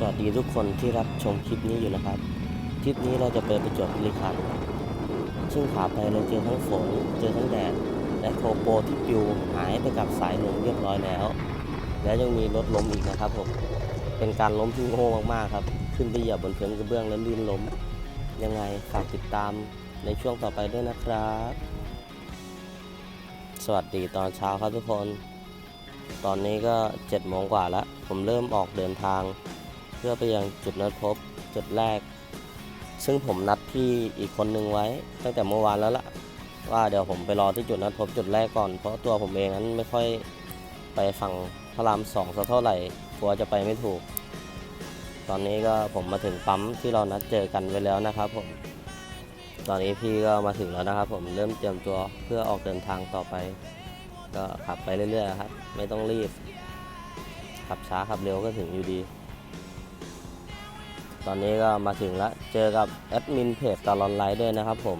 สวัสดีทุกคนที่รับชมคลิปนี้อยู่นะครับทริปนี้เราจะไปประจวบคีรีขันธ์ซึ่งขาไปเราเจอทั้งฝน เจอทั้งแดด และโคโปรที่ปิวหายไปกับสายลมเรียบร้อยแล้ว และยังมีรถล้มอีกนะครับผม เป็นการล้มที่โง่มากๆครับ ขึ้นไปเหยียบบนพื้นกระเบื้องแล้วลื่นล้ม ยังไงฝากติดตามในช่วงต่อไปด้วยนะครับ สวัสดีตอนเช้าครับทุกคน ตอนนี้ก็7จ็ดโมงกว่าแล้ว ผมเริ่มออกเดินทาง เพื่อไปยังจุดนัดพบจุดแรก ซึ่งผมนัดพี่อีกคนนึงไว้ ตั้งแต่เมื่อวานแล้วล่ะว่าเดี๋ยวผมไปรอที่จุดนัดพบจุดแรกก่อน เพราะตัวผมเองนั้นไม่ค่อยไปฝั่งพระรามสองสักเท่าไหร่กลัวจะไปไม่ถูก ตอนนี้ก็ผมมาถึงปั๊มที่เรานัดเจอกันไว้แล้วนะครับผมตอนนี้พี่ก็มาถึงแล้วนะครับ ผมเริ่มเตรียมตัวเพื่อออกเดินทางต่อไป ก็ขับไปเรื่อยๆครับ ไม่ต้องรีบ ขับช้าขับเร็วก็ถึงอยู่ดี ตอนนี้ก็มาถึงแล้ว เจอกับแอดมินเพจตลอนไลท์ด้วยนะครับผม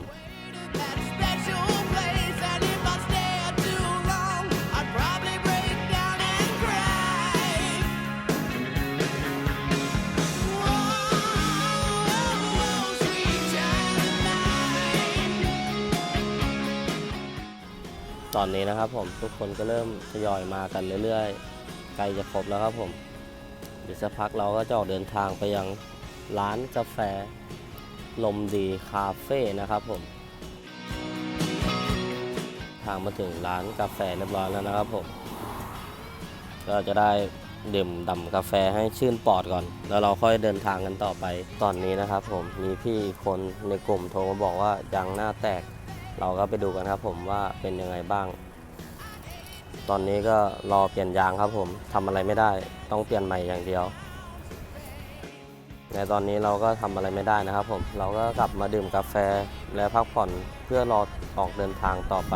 ตอนนี้นะครับผมทุกคนก็เริ่มทยอยมากันเรื่อยๆ ใกล้จะครบแล้วครับผมเดี๋ยวสักพักเราก็จะออกเดินทางไปยัง ร้านกาแฟ ลมดีคาเฟ่นะครับผม ทางมาถึงร้านกาแฟเรียบร้อยแล้วนะครับผมก็จะได้ดื่มด่ำกาแฟให้ชื่นปอดก่อน แล้วเราค่อยเดินทางกันต่อไป ตอนนี้นะครับผมมีพี่คนในกลุ่มโทรมาบอกว่ายางหน้าแตก เราก็ไปดูกันครับผมว่าเป็นยังไงบ้าง ตอนนี้ก็รอเปลี่ยนยางครับผมทำอะไรไม่ได้ต้องเปลี่ยนใหม่อย่างเดียว ในตอนนี้เราก็ทำอะไรไม่ได้นะครับผม เราก็กลับมาดื่มกาแฟและพักผ่อนเพื่อรอออกเดินทางต่อไป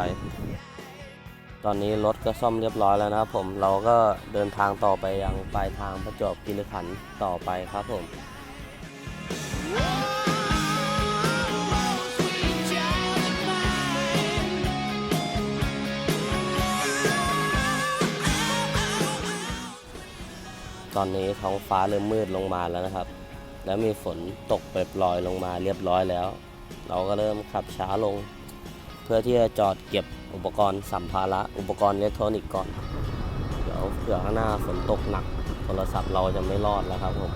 ตอนนี้รถก็ซ่อมเรียบร้อยแล้วนะครับผม เราก็เดินทางต่อไปยังปลายทางประจวบคีรีขันธ์ต่อไปครับผมตอนนี้ท้องฟ้าเริ่มมืดลงมาแล้วนะครับ แล้วมีฝนตกเปรบลอยลงมาเรียบร้อยแล้ว เราก็เริ่มขับช้าลง เพื่อที่จะจอดเก็บอุปกรณ์สัมภาระอุปกรณ์อิเล็กทรอนิกส์ก่อนเดี๋ยวเผื่อข้างหน้าฝนตกหนัก โทรศัพท์เราจะไม่รอดแล้วครับผม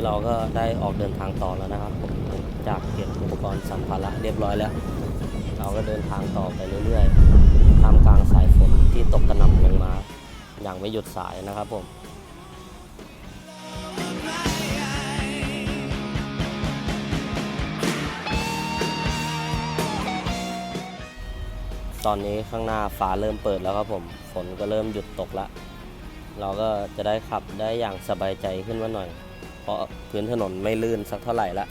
นี้เราก็ได้ออกเดินทางต่อแล้วนะครับผมจากเก็บอุปกรณ์สัมภาระเรียบร้อยแล้ว เราก็เดินทางต่อไปเรื่อยๆท่ามกลางสายฝนที่ตกกระหน่ำลงมา อย่างไม่หยุดสายนะครับผมตอนนี้ข้างหน้าฟ้าเริ่มเปิดแล้วครับผม ฝนก็เริ่มหยุดตกละ เราก็จะได้ขับได้อย่างสบายใจขึ้นมาหน่อย ราะพื้นถนนไม่ลื่นสักเท่าไหร่ละ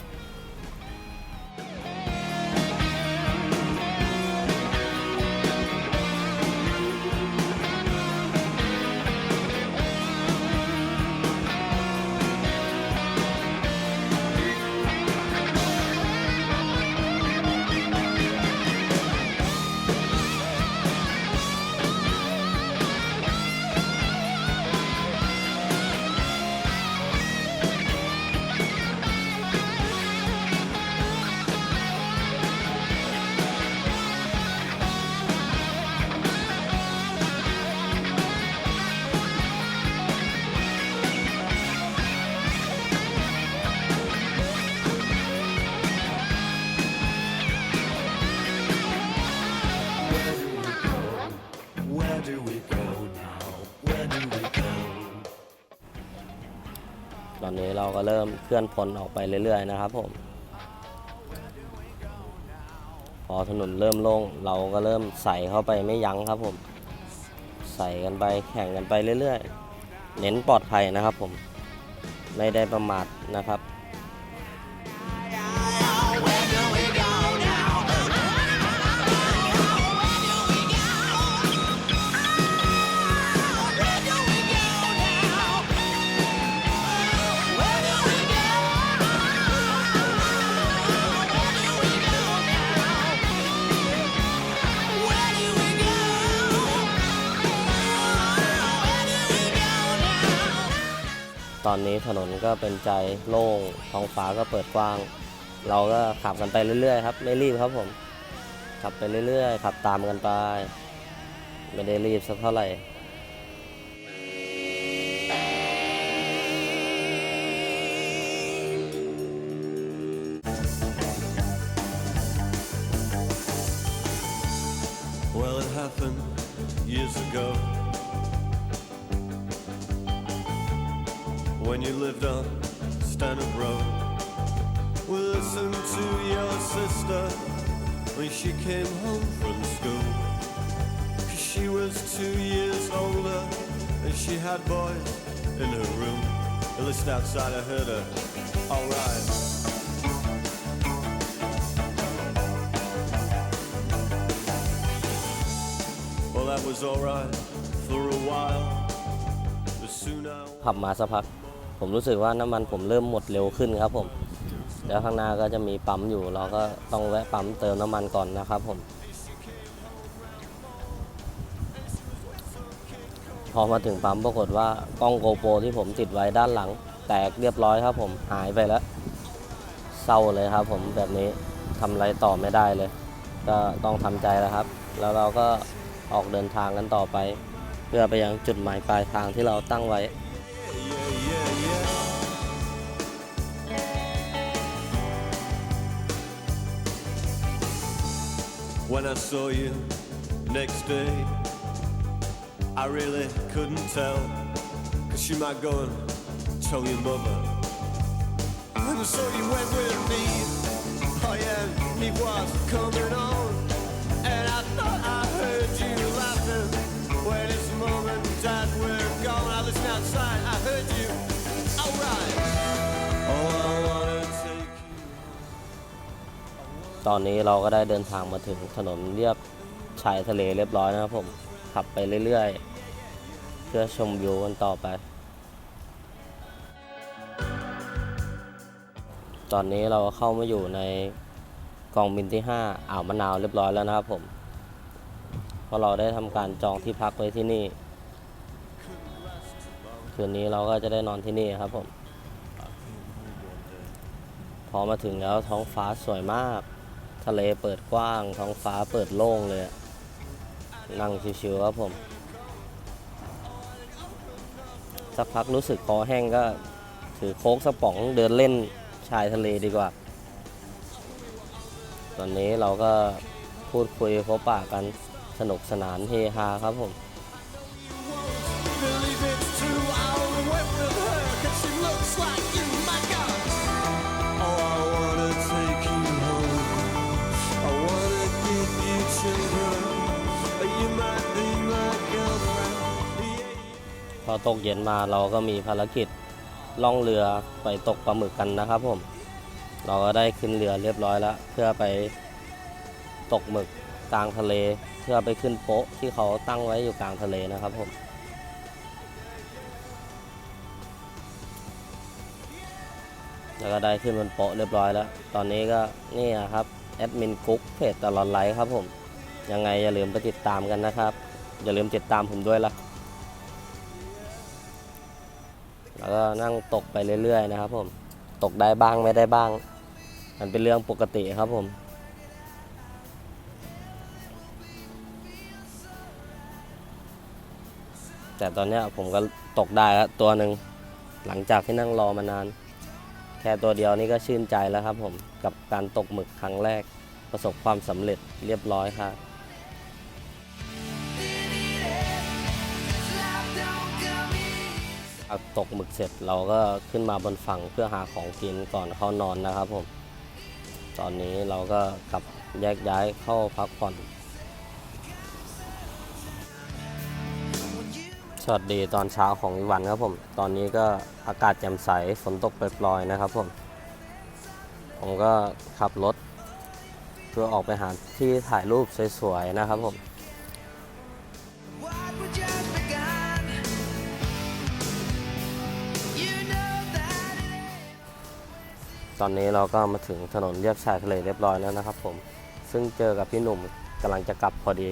อนนี้เราก็เริ่มเคลื่อนพลออกไปเรื่อยๆนะครับผมพอถนนเริ่มโล่งเราก็เริ่มใส่เข้าไปไม่ยั้งครับผม ใส่กันไปแข่งกันไปเรื่อยๆ เน้นปลอดภัยนะครับผมไม่ได้ประมาทนะครับ ถนนก็เป็นใจโล่งท้องฟ้าก็เปิดกว้าง เราก็ขับกันไปเรื่อยๆครับ ไม่รีบครับผม ขับไปเรื่อยๆ ขับตามกันไป ไม่ได้รีบสักเท่าไหร่ when you lived on Stanhope Road. We listened to your sister when she came home from school. 'Cause she was two years older and she had boys in her room. At least outside, I heard her. Alright. Well, that was alright for a while. But soon I ขับมาสักพัก ผมรู้สึกว่าน้ำมันผมเริ่มหมดเร็วขึ้นครับผมแล้วข้างหน้าก็จะมีปั๊มอยู่ เราก็ต้องแวะปั๊มเติมน้ำมันก่อนนะครับผม พอมาถึงปั๊มปรากฏว่ากล้องโกโปรที่ผมติดไว้ด้านหลัง แตกเรียบร้อยครับผมหายไปแล้วเศร้าเลยครับผมแบบนี้ทำอะไรต่อไม่ได้เลย ก็ต้องทำใจแล้วครับ แล้วเราก็ออกเดินทางกันต่อไป เพื่อไปยังจุดหมายปลายทางที่เราตั้งไว้ I saw you next day, I really couldn't tell. Cause you might go and tell your mother. And so you went with me. Oh yeah, me was coming on. And I thought I ตอนนี้เราก็ได้เดินทางมาถึงถนนเรียบชายทะเลเรียบร้อยนะครับผมขับไปเรื่อยๆ เพื่อชมวิวกันต่อไป ตอนนี้เราเข้ามาอยู่ในกองบินที่ 5 อ่าวมะนาวเรียบร้อยแล้วนะครับผมเพราะเราได้ทำการจองที่พักไว้ที่นี่ คืนนี้เราก็จะได้นอนที่นี่ครับผม พอมาถึงแล้วท้องฟ้าสวยมาก ทะเลเปิดกว้าง ท้องฟ้าเปิดโล่งเลยอะนั่งชิวๆครับผม สักพักรู้สึกคอแห้งก็ถือโค้กสป๋องเดินเล่นชายทะเลดีกว่า ตอนนี้เราก็พูดคุยพบปะกันสนุกสนานเฮฮาครับผม อตกเย็นมาเราก็มีภารกิจล่องเรือไปตกปลาหมึกกันนะครับผม เราก็ได้ขึ้นเรือเรียบร้อยแล้ว เพื่อไปตกหมึกกลางทะเล เพื่อไปขึ้นโป๊ะที่เขาตั้งไว้อยู่กลางทะเลนะครับผมแล้วก็ได้ขึ้นบนโป๊ะเรียบร้อยแล้ว ตอนนี้ก็นี่ครับแอดมินกุ๊กเพจตลอดไลฟ์ครับผม ยังไงอย่าลืมไปติดตามกันนะครับ อย่าลืมติดตามผมด้วยล่ะ แล้วก็นั่งตกไปเรื่อยๆนะครับผมตกได้บ้างไม่ได้บ้าง มันเป็นเรื่องปกติครับผมแต่ตอนนี้ผมก็ตกได้แล้วตัวหนึ่งหลังจากที่นั่งรอมานาน แค่ตัวเดียวนี่ก็ชื่นใจแล้วครับผมกับการตกหมึกครั้งแรกประสบความสำเร็จเรียบร้อยครับ ตกหมึกเสร็จเราก็ขึ้นมาบนฝั่งเพื่อหาของกินก่อนเข้านอนนะครับผม ตอนนี้เราก็กลับแยกย้ายเข้าพักผ่อนสวัสดีตอนเช้าของอีวันครับผม ตอนนี้ก็อากาศแจ่มใสฝนตกปล่อยๆนะครับผม ผมก็ขับรถ เพื่อออกไปหาที่ถ่ายรูปสวยๆนะครับผม ตอนนี้เราก็มาถึงถนนเลียบชายทะเลเรียบร้อยแล้วนะครับ ผม ซึ่งเจอกับพี่หนุ่มกำลังจะกลับพอดี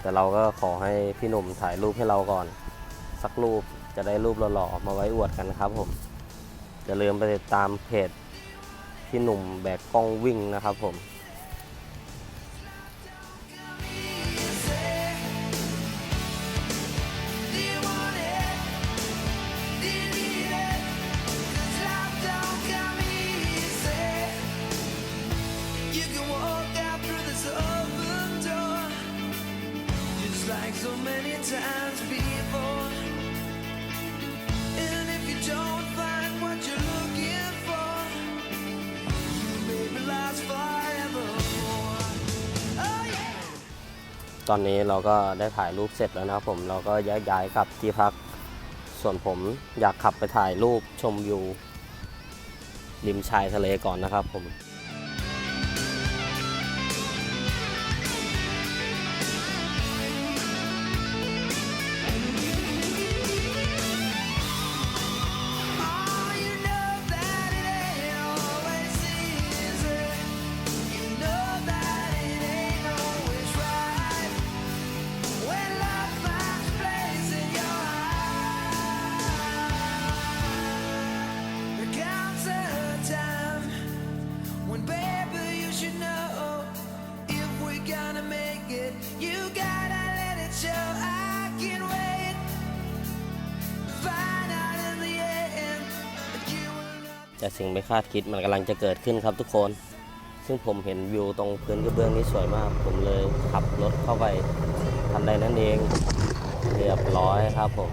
แต่เราก็ขอให้พี่หนุ่มถ่ายรูปให้เราก่อน สักรูปจะได้รูปหล่อๆมาไว้อวดกันครับ ผมอย่าลืมไปติดตามเพจพี่หนุ่มแบกกล้องวิ่งนะครับ ผม ตอนนี้เราก็ได้ถ่ายรูปเสร็จแล้วนะครับผมเราก็ย้ายย้ายกลับที่พัก ส่วนผมอยากขับไปถ่ายรูปชมวิวริมชายทะเลก่อนนะครับผม แต่สิ่งไม่คาดคิดมันกำลังจะเกิดขึ้นครับทุกคน ซึ่งผมเห็นวิวตรงพื้นกระเบื้องนี้สวยมาก ผมเลยขับรถเข้าไปทันใดนั่นเองเรียบร้อยครับผม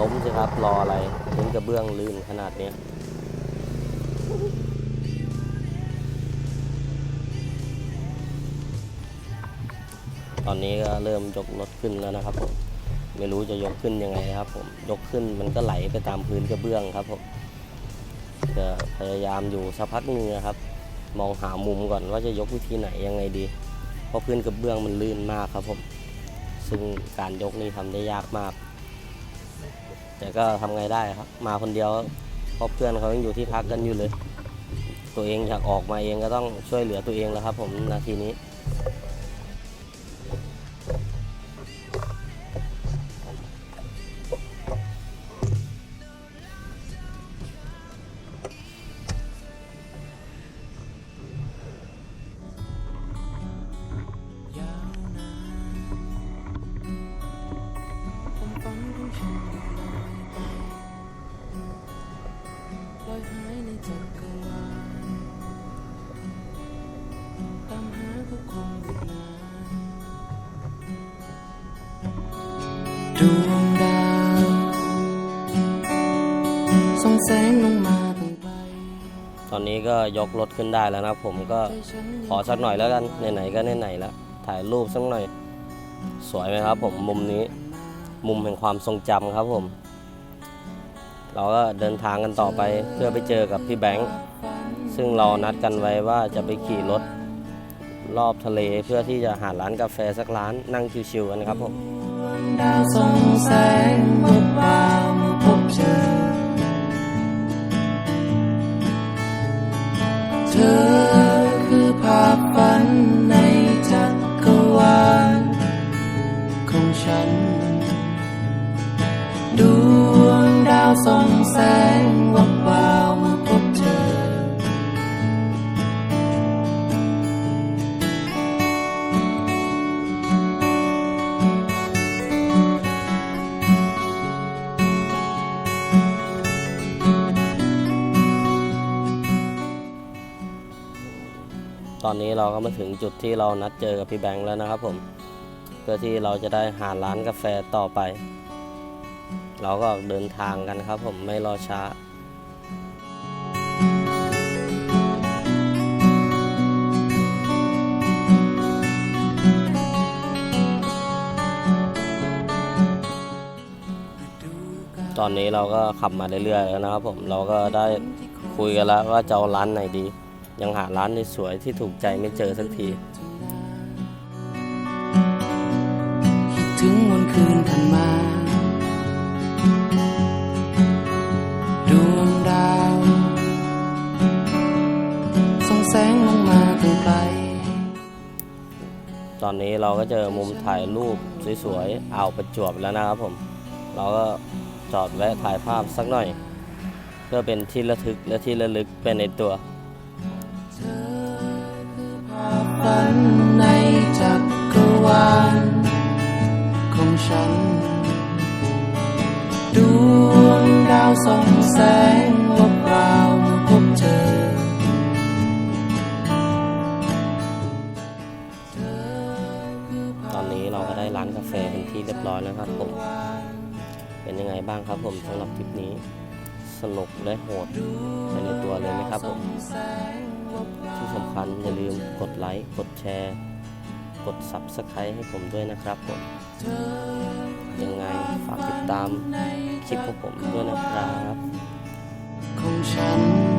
ล้มสิครับรออะไรพื้นกระเบื้องลื่นขนาดนี้ตอนนี้ก็เริ่มยกรถขึ้นแล้วนะครับผมไม่รู้จะยกขึ้นยังไงครับผมยกขึ้นมันก็ไหลไปตามพื้นกระเบื้องครับผม จะพยายามอยู่สักพักหนึงนะครับ มองหามุมก่อนว่าจะยกวิธีไหนยังไงดี เพราะพื้นกระเบื้องมันลื่นมากครับผมซึ่งการยกนี่ทำได้ยากมาก แต่ก็ทำไงได้ครับ มาคนเดียวเพราะเพื่อนเขายังอยู่ที่พักกันอยู่เลย ตัวเองอยากออกมาเองก็ต้องช่วยเหลือตัวเองแล้วครับ ผมนาทีนี้ อยหายในจักรวาลตามหาก็คงอีกนานดวงดาวส่องแสงลงมาตั้งไกลตอนนี้ก็ยกรถขึ้นได้แล้วนะครับผมก็ขอสักหน่อยแล้วกันไหนๆก็ไหนๆแล้วถ่ายรูปสักหน่อย สวยไหมครับผมมุมนี้ มุมแห่งความทรงจำครับผม เราก็เดินทางกันต่อไปเพื่อไปเจอกับพี่แบงค์ซึ่งเรานัดกันไว้ว่าจะไปขี่รถรอบทะเลเพื่อที่จะหาร้านกาแฟสักร้านนั่งชิวๆกันครับผมดาวส่องแสงวับวาวเมื่อพบเจอเธอคือภาพฝันในจักรวาล ส่องแสงวับวาวเมื่อพบเธอ ตอนนี้เราก็มาถึงจุดที่เรานัดเจอกับพี่แบงค์แล้วนะครับผม เพื่อที่เราจะได้หาร้านกาแฟต่อไป เราก็เดินทางกันครับ ผมไม่รอช้าตอนนี้เราก็ขับมาเรื่อยๆแล้วนะครับผมเราก็ได้คุยกันแล้วว่าจะเอาร้านไหนดี ยังหาร้านที่สวยที่ถูกใจไม่เจอสักทีคิดถึงวันคืนผ่านมา อนนี้เราก็เจอมุมถ่ายรูปสวยๆอ่าวประจวบแล้วนะครับผม เราก็จอดแวะถ่ายภาพสักหน่อย เพื่อเป็นที่ระทึกและที่ระลึกเป็นในตัวฝันในจักรวาลของฉันดวงดาวส่องแสงวบวา ร้อยแล้วครับผม เป็นยังไงบ้างครับผมสำหรับคลิปนี้ สนุกและโหดไปในตัวเลยไหมครับผม ที่สำคัญอย่าลืมกดไลค์ กดแชร์ กด Subscribe ให้ผมด้วยนะครับผม ยังไงฝากติดตามคลิปของผมด้วยนะครับของฉัน